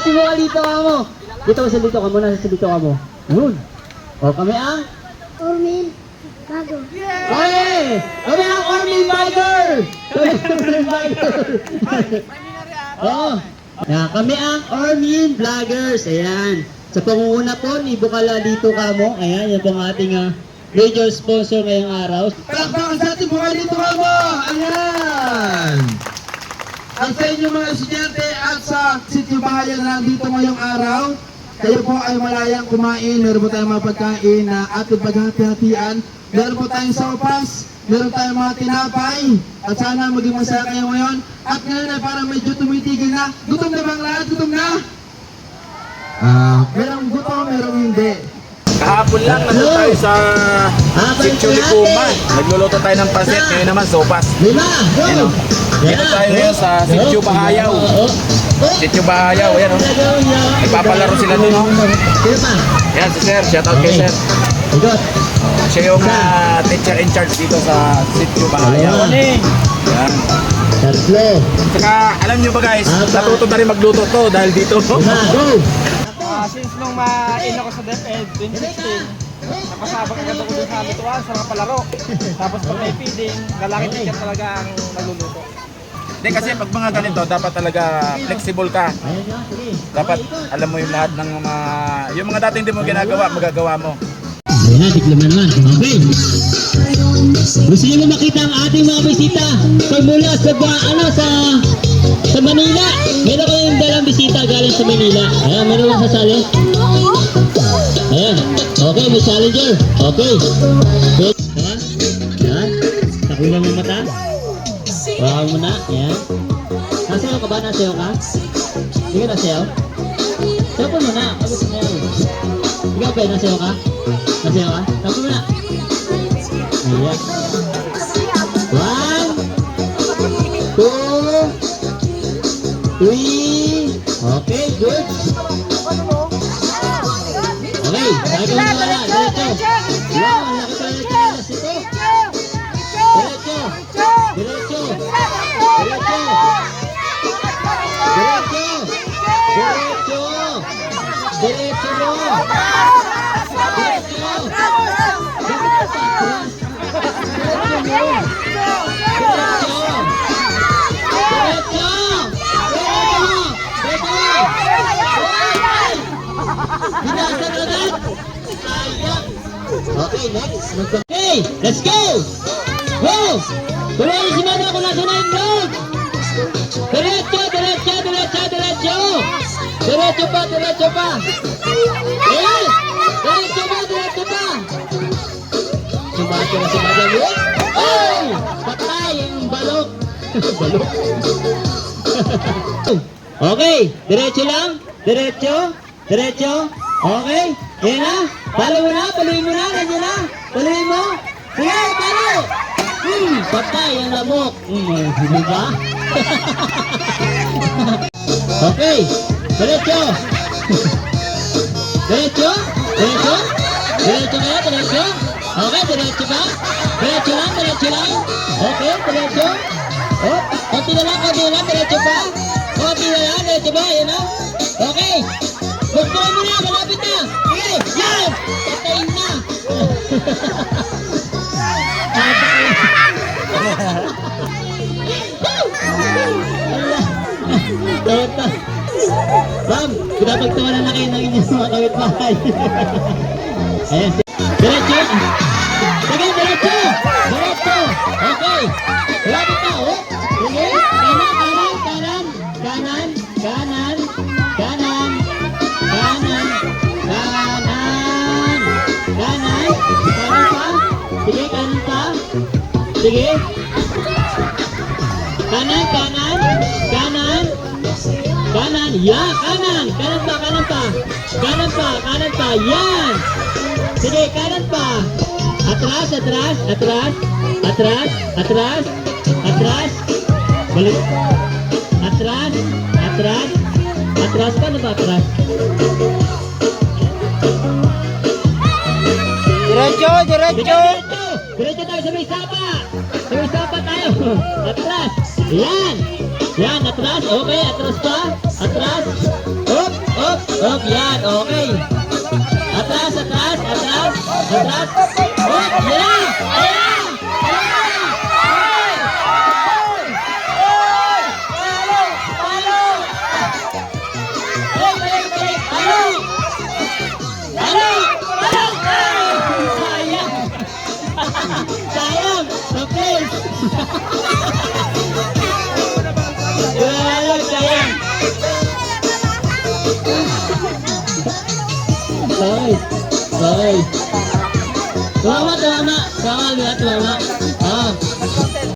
simuka dito ka mo. Dito ka sa dito ka mo, nasa sa dito ka mo. Yun. O, kami ang? Ormin. Bago. Okay! Kami ang Ormin Biker! Kami ang Ormin! Oo. Yeah, kami ang Ormin Vloggers. Ayan. Sa pangunguna po ni Bukala dito ka mo. Ayan, yan po ang ating ah, major sponsor ngayong araw. Palakpakan sa ating buhay dito ka mo! Ayan! At sa inyo mga estudyante at sa sityo bahayan na nandito ngayong araw, kayo po ay malayang kumain, meron po tayong mga pagkain na ating paghati-hatian, meron po tayong sopas, meron tayong mga tinapay, at sana maging masaya kayo ngayon. At ngayon ay parang medyo tumitigil na. Gutom na bang lahat? Gutom na? Ah, merong gutom, merong hindi. Kahapon lang, nandun tayo sa Ah, natin. Lipuma. Nagluluto tayo ng pasit, ngayon naman sopas. Lima! Go! Yan, oh. Dito tayo ngayon sa Sitio Bahayaw. Sitio Bahayaw, ayan oh. Nagpapalaro sila dun, oh. Sino pa? Yan si Sir, shoutout kay. Sir. Siya yung ah, teacher in charge dito sa Sitio Bahayaw. Dalawa. Yan. Tatlo. Saka alam nyo ba guys, natuto na rin magluto to dahil dito. Go! Since nung ma-in ako sa DepEd 2016, napasabak agad ako dun sa lutuan sa mga palaro. Tapos pag may feeding, lalaki teacher talaga ang nagluluto. Hindi kasi pag mga ganito, dapat talaga flexible ka. Dapat alam mo yung lahat ng mga, yung mga dating hindi mo ginagawa, magagawa mo. Ayan na, tiklaman naman. Okay. Gusto niyo makita ang ating mga bisita pag mula sa ano sa sa Manila? Sa Manila. Ayan, meron lang sasali. Ayan. Okay, may challenger. Okay. Good. Ayan. Ayan. Takulang mo mata. Wow mo na. Ayan. Nasayaw ka ba? Nasayaw ka? Hindi ka nasayaw? Sayaw mo na. Pag gusto niya. Ikaw ba? Nasayaw ka? Nasayaw ka? Mo. Ayan. One, two, three. Okay, good. Okay, bagong wala. Diretso. One, Okay, next. Okay, let's go! Go! Tuloy si Mama kung nasa na yung road! Diretso, diretso, diretso, diretso! Diretso pa, diretso pa! Ayan! Diretso pa, diretso pa! Sumati na si Madam Yun. Oh! Patay yung balok! balok? okay, diretso lang. Diretso. Diretso. Okay. Yan na. Palo mo na. Paluin mo na. Nandiyan na. Paluin mo. Sige, palo. Hmm, patay ang lamok. Hmm, hindi ba? okay. Diretso. Diretso. Diretso. Diretso kaya, diretso. Okay, diretso ba? Diretso lang, diretso lang. Okay, diretso. Oh, konti na lang, konti na lang, diretso pa. Konti na lang, diretso ba? Yan na. Okay. Buktuin mo na, na. Yan. Patayin na. Ma'am, pinapagtawanan na kayo ng inyong mga kawit-bahay. Ayan, si- diretso. Sige, diretso. Diretso. Okay. Malapit na, oh. Sige. Kanan, kanan, kanan, kanan, ya, kanan, kanan pa, kanan pa, kanan pa, kanan pa, yan. Sige, kanan pa. Atras, atras, atras, atras, atras, atras. Balik. Atras, atras, atras. Paano ba atras? Diretso, diretso! Diretso. Tayo sa may sapa. Sa may tayo. Atras. Yan. Yan, atras. Okay, atras pa. Atras. Hop. Up, yan, okay. Atras, atras, atras, atras. Ay! Ay! Tuwama, tuwama! Tuwama, tuwama!